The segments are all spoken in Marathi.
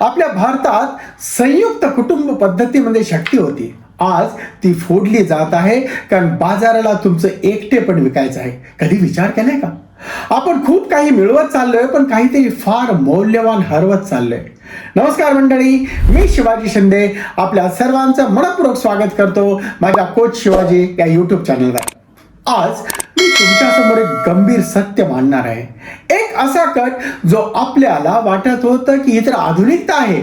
आपल्या भारतात संयुक्त कुटुंब पद्धतीमध्ये शक्ती होती. आज ती फोडली जात आहे कारण बाजाराला तुमचं एकटे पण विकायचं आहे. कधी विचार केलाय का? आपण खूप काही मिळवत चाललोय पण काहीतरी फार मौल्यवान हरवत चाललोय. नमस्कार मंडळी मी शिवाजी शिंदे आपल्या सर्वांचं मनपूर्वक स्वागत करतो माझ्या कोच शिवाजी या युट्यूब चॅनलवर आज मी तुमच्यासमोर एक गंभीर सत्य मांडणार आहे. एक असा कट जो आपल्याला वाटत होतं की इतर आधुनिकता आहे.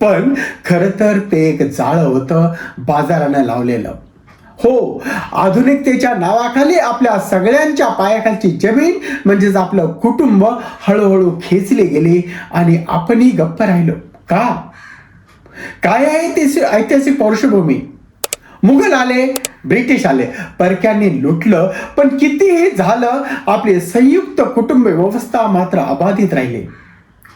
पण खरं तर ते एक जाळं होतं बाजारानं लावलेलं. हो आधुनिकतेच्या नावाखाली आपल्या सगळ्यांच्या पायाखालची जमीन म्हणजेच आपलं कुटुंब हळूहळू खेचली गेली आणि आपणही गप्प राहिलो. का? काय आहे ते ऐतिहासिक पार्श्वभूमी? मुघल आले ब्रिटिश आले. परक्यांनी लुटलं पण कितीही झालं आपली संयुक्त कुटुंब व्यवस्था मात्र अबाधित राहिली.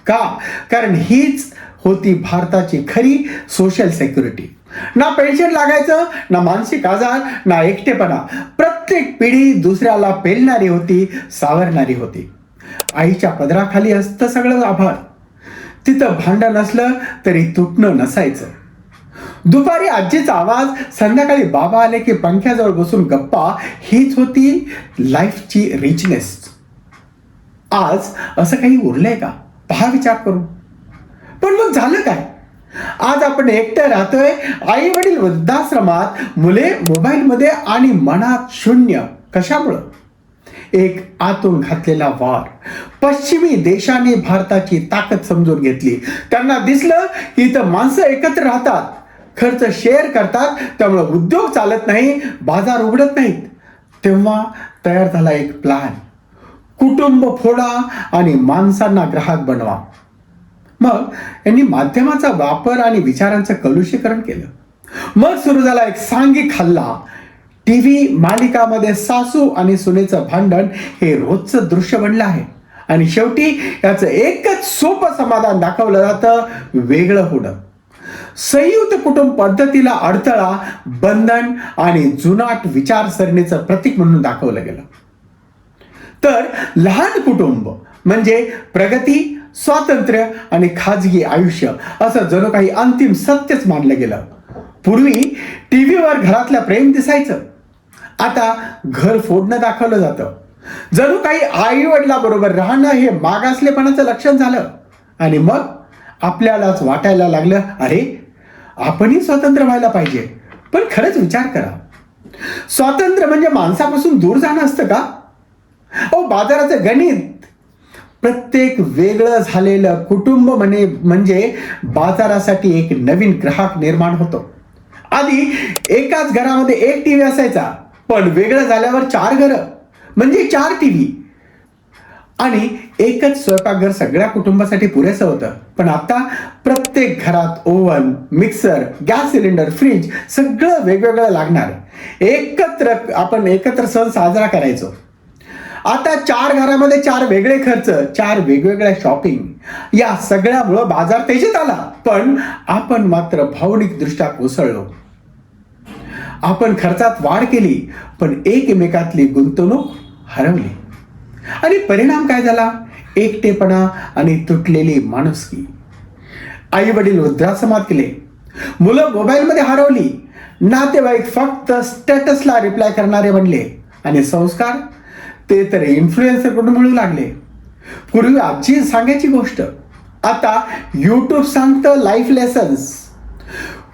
का? कारण हीच होती भारताची खरी सोशल सेक्युरिटी ना पेन्शन लागायचं ना मानसिक आजार ना एकटेपणा. प्रत्येक पिढी दुसऱ्याला पेलणारी होती सावरणारी होती. आईच्या पदराखाली असतं सगळं आभार तिथं भांडण असलं तरी तुटणं नसायचं. दुपारी आजीचा आवाज संध्याकाळी बाबा आले की पंख्याजवळ बसून गप्पा हीच होती लाईफची रिचनेस आज असं काही उरलंय का? पहा विचार करू पण मग झालं काय? आज आपण एकटं राहतोय आई वडील वृद्धाश्रमात मुले मोबाईलमध्ये आणि मनात शून्य. कशामुळं? एक आतून घातलेला वार. पश्चिमी देशाने भारताची ताकद समजून घेतली. त्यांना दिसलं की इथं माणसं एकत्र राहतात. खर्च शेअर करतात त्यामुळे उद्योग चालत नाही बाजार उघडत नाहीत. तेव्हा तयार झाला एक प्लॅन कुटुंब फोडा आणि माणसांना ग्राहक बनवा. मग यांनी माध्यमाचा वापर आणि विचारांचं कलुषीकरण केलं. मग सुरू झाला एक सांघिक हल्ला. टी व्ही मालिकामध्ये सासू आणि सुनेचं भांडण हे रोजचं दृश्य बनलं आहे. आणि शेवटी याचं एकच सोपं समाधान दाखवलं जातं वेगळं होणं. संयुक्त कुटुंब पद्धतीला अडथळा बंधन आणि जुनाट विचारसरणीचं प्रतीक म्हणून दाखवलं गेलं. तर लहान कुटुंब म्हणजे प्रगती स्वातंत्र्य आणि खाजगी आयुष्य असं जणू काही अंतिम सत्यच मानलं गेलं. पूर्वी टीव्हीवर घरातलं प्रेम दिसायचं. आता घर फोडणं दाखवलं जातं. जणू काही आई वडिलाबरोबर राहणं हे मागासलेपणाचं लक्षण झालं. आणि मग आपल्यालाच वाटायला लागलं अरे आपणही स्वतंत्र व्हायला पाहिजे. पण खरंच विचार करा. स्वातंत्र्य म्हणजे माणसापासून दूर जाणं असतं का? अहो बाजाराचं गणित. प्रत्येक वेगळं झालेलं कुटुंब म्हणे म्हणजे बाजारासाठी एक नवीन ग्राहक निर्माण होतो. आधी एकाच घरामध्ये एक टीव्ही असायचा पण वेगळं झाल्यावर चार घरं. म्हणजे चार टीव्ही. आणि एकच स्वयंपाकघर सगळ्या कुटुंबासाठी पुरेसं होतं. पण आता प्रत्येक घरात oven mixer gas cylinder fridge सगळं वेगवेगळं लागणार. एकत्र आपण एकत्र सण साजरा करायचो. आता चार घरामध्ये चार वेगळे खर्च चार वेगवेगळ्या शॉपिंग या सगळ्यामुळं बाजार तेजीत आला. पण आपण मात्र भावनिक दृष्ट्या कोसळलो. आपण खर्चात वाढ केली पण एकमेकातली गुंतवणूक हरवली. आणि परिणाम काय झाला? एकटेपणा आणि तुटलेली माणुसकी. आई वडील वृद्धाश्रमात गेले. मुलं मोबाईलमध्ये हरवली. नातेवाईक फक्त स्टेटसला रिप्लाय करणारे बनले. आणि संस्कार? ते तर इन्फ्लुएन्सरकडून मिळू लागले. पूर्वी आजी सांगायची गोष्ट आता यूट्यूब सांगतं लाईफ लेसन्स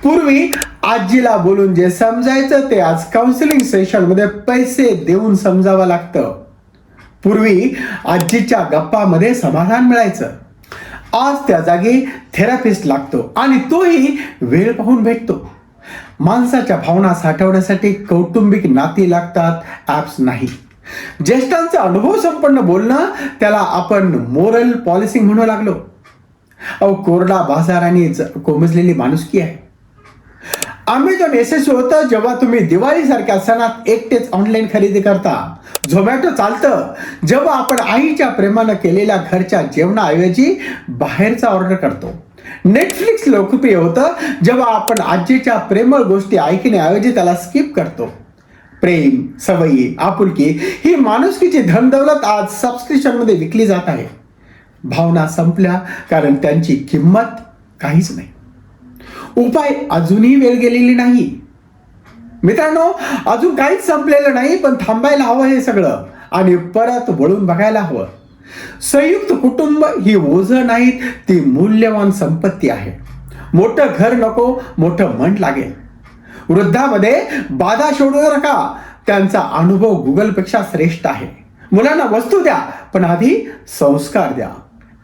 पूर्वी आजीला बोलून जे समजायचं ते आज काउन्सिलिंग सेशनमध्ये पैसे देऊन समजावं लागतं. पूर्वी आजीच्या गप्पामध्ये समाधान मिळायचं. आज त्या जागी थेरपिस्ट लागतो आणि तोही वेळ पाहून भेटतो. माणसाच्या भावना साठवण्यासाठी कौटुंबिक नाती लागतात ॲप्स नाही. ज्येष्ठांचा अनुभव संपन्न बोलणं त्याला आपण मोरल पॉलिसिंग म्हणू लागलो. अहो कोरडा बाजार आणि ज- कोमजलेली माणुसकी आहे. अमेझॉन यशस्वी होतं जेव्हा तुम्ही दिवाळीसारख्या सणात एकटेच ऑनलाईन खरेदी करता. झोमॅटो चालतं. जेव्हा आपण आईच्या प्रेमानं केलेल्या घरच्या जेवणाऐवजी बाहेरचा ऑर्डर करतो. नेटफ्लिक्स लोकप्रिय होतं. जेव्हा आपण आजीच्या प्रेमळ गोष्टी ऐकण्याऐवजी त्याला स्किप करतो. प्रेम सवयी आपुलकी ही माणुसकीची धनदौलत आज सबस्क्रिप्शनमध्ये विकली जात आहे. भावना संपल्या कारण त्यांची किंमत काहीच नाही. उपाय अजूनही वेळ गेलेली नाही. मित्रांनो अजून काहीच संपलेलं नाही पण थांबायला हवं हे सगळं. आणि परत वळून बघायला हवं. संयुक्त कुटुंब ही ओझं नाहीत ती मूल्यवान संपत्ती आहे. मोठं घर नको मोठं मन लागेल. वृद्धामध्ये बाधा शोधू नका. त्यांचा अनुभव गुगलपेक्षा श्रेष्ठ आहे. मुलांना वस्तू द्या पण आधी संस्कार द्या.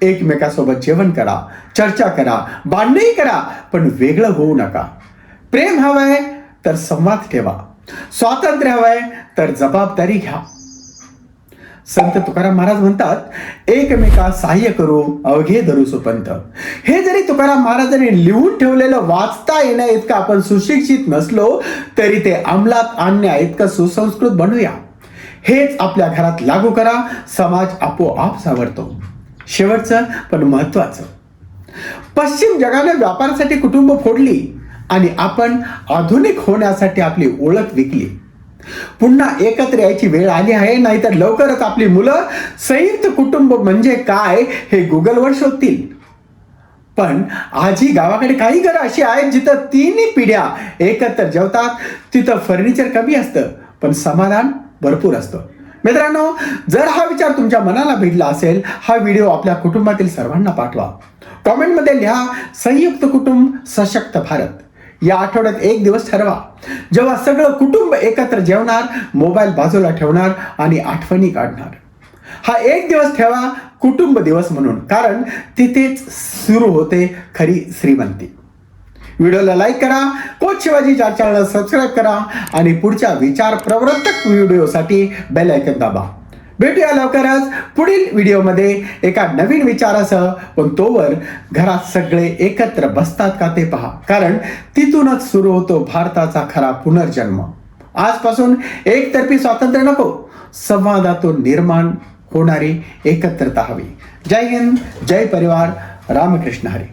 एकमेकासोबत जेवण करा चर्चा करा भांडणही करा पण वेगळं होऊ नका. प्रेम हवंय तर संवाद ठेवा. स्वातंत्र्य हवंय तर जबाबदारी घ्या. संत तुकाराम महाराज म्हणतात एकमेका सहाय्य करू अवघे धरू सुपंत. हे जरी तुकाराम महाराजांनी लिहून ठेवलेलं वाचता येण्या इतकं आपण सुशिक्षित नसलो तरी ते अंमलात आणण्या इतकं सुसंस्कृत बनूया. हेच आपल्या घरात लागू करा समाज आपोआप सावरतो. शेवटचं पण महत्वाचं पश्चिम जगाने व्यापारासाठी कुटुंब फोडली. आणि आपण आधुनिक होण्यासाठी आपली ओळख विकली. पुन्हा एकत्र यायची वेळ आली आहे नाहीतर लवकरच आपली मुलं संयुक्त कुटुंब म्हणजे काय हे गुगलवर शोधतील. पण आजही गावाकडे काही घरं अशी आहेत जिथं तिन्ही पिढ्या एकत्र जेवतात तिथं फर्निचर कमी असतं पण समाधान भरपूर असतं. मित्रांनो जर हा विचार तुमच्या मनाला भिडला असेल हा व्हिडिओ आपल्या कुटुंबातील सर्वांना पाठवा. कॉमेंटमध्ये लिहा संयुक्त कुटुंब सशक्त भारत. या आठवड्यात एक दिवस ठरवा. जेव्हा सगळं कुटुंब एकत्र जेवणार मोबाईल बाजूला ठेवणार आणि आठवणी काढणार. हा एक दिवस ठेवा कुटुंब दिवस म्हणून कारण तिथेच सुरू होते खरी श्रीमंती. व्हिडिओला लाईक करा कोच शिवाजीच्या चॅनलला सबस्क्राईब करा आणि पुढच्या विचार प्रवर्तक व्हिडिओसाठी बेल ऐकन दाबा. भेटूया लवकरच पुढील व्हिडिओमध्ये एका नवीन विचारासह. पण तोवर घरात सगळे एकत्र बसतात का ते पहा. कारण तिथूनच सुरू होतो भारताचा खरा पुनर्जन्म. आजपासून एकतर्फी स्वातंत्र्य नको. संवादातून निर्माण होणारी एकत्रता हवी. जय हिंद जय परिवार. रामकृष्ण हरी.